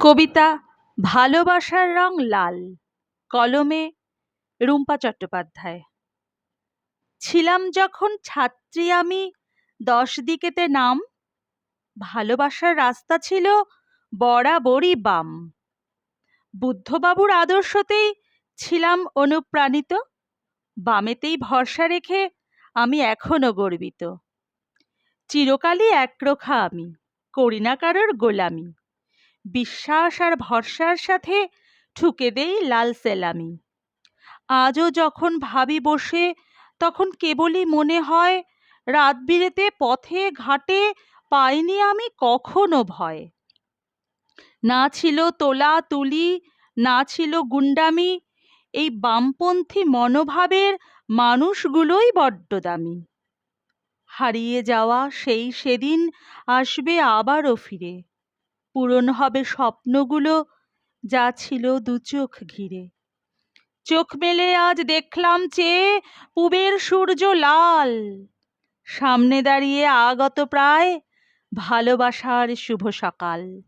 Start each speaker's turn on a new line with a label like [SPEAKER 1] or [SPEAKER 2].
[SPEAKER 1] কবিতা ভালোবাসার রং লাল, কলমে রুম্পা চট্টোপাধ্যায়। ছিলাম যখন ছাত্রী আমি, দশ দিকেতে নাম, ভালোবাসার রাস্তা ছিল বরাবরই বাম। বুদ্ধবাবুর আদর্শতেই ছিলাম অনুপ্রাণিত, বামেতেই ভরসা রেখে আমি এখনও গর্বিত। চিরকালই একরোখা আমি, করি না কারোর গোলামি। বিশ্বাস আর ভরসার সাথে ঠুকে দেই লাল সেলামি। আজও যখন ভাবি বসে, তখন কেবলই মনে হয়, রাত বিরেতে পথে ঘাটে পাইনি আমি কখনো ভয়। না ছিল তোলা তুলি, না ছিল গুন্ডামি, এই বামপন্থী মনোভাবের মানুষগুলোই বড্ড দামি। হারিয়ে যাওয়া সেই সেদিন আসবে আবারও ফিরে। পূরণ হবে স্বপ্নগুলো যা ছিল দু চোখ ঘিরে। চোখ মেলে আজ দেখলাম চেয়ে পুবের সূর্য লাল। সামনে দাঁড়িয়ে আগত প্রায় ভালোবাসার শুভ সকাল।